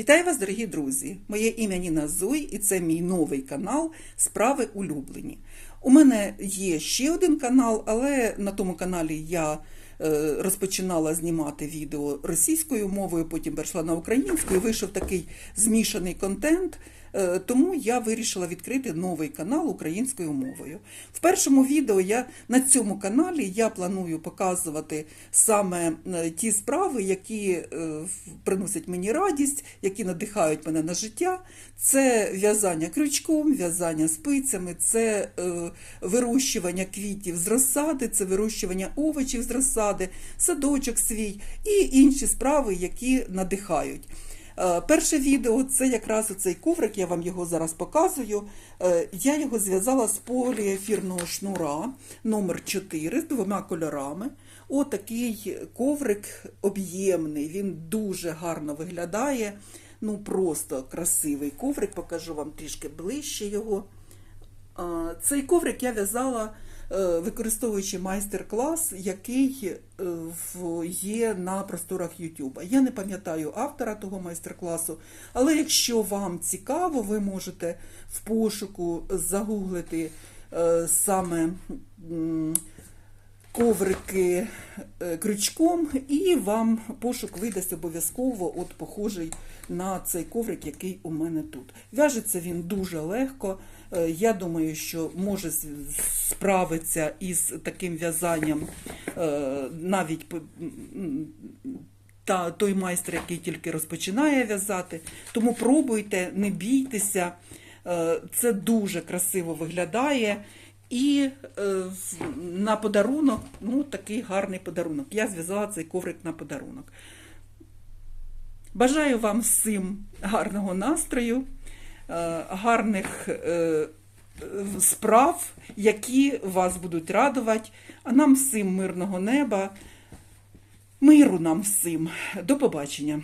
Вітаю вас, дорогі друзі! Моє ім'я Ніна Зуй і це мій новий канал Справи улюблені. У мене є ще один канал, але на тому каналі я е, розпочинала знімати відео російською мовою, потім перейшла на українську і вийшов такий змішаний контент. Е, Тому я вирішила відкрити новий канал українською мовою. В першому відео я на цьому каналі я планую показувати саме е, ті справи, які е, приносять мені радість, які надихають мене на життя. Це в'язання крючком, в'язання спицями, це вирощування квітів з розсади, це вирощування овочів з розсади, садочок свій і інші справи, які надихають. Е, Перше відео це якраз оцей коврик, я вам його зараз показую. Е, Я його зв'язала з поліефірного шнура номер 4 з двома кольорами. Отакий коврик об'ємний, він дуже гарно виглядає. Ну просто красивий коврик, покажу вам трішки ближче його. Цей коврик я в'язала, е, використовуючи майстер-клас, який е, є на просторах YouTube. Я не пам'ятаю автора того майстер-класу, але якщо вам цікаво, ви можете в пошуку загуглити е, саме коврики е, крючком, і вам пошук видасть обов'язково от похожий на цей коврик, який у мене тут. В'яжеться він дуже легко. Е, Я думаю, що може справитися із таким в'язанням е, навіть та той майстер, який тільки розпочинає в'язати. Тому пробуйте, не бійтеся. Це дуже красиво виглядає. І е, на подарунок, ну такий гарний подарунок. Я зв'язала цей коврик на подарунок. Бажаю вам всім гарного настрою, е, гарних е, справ, які вас будуть радувати, а нам всім мирного неба, миру нам всім. До побачення.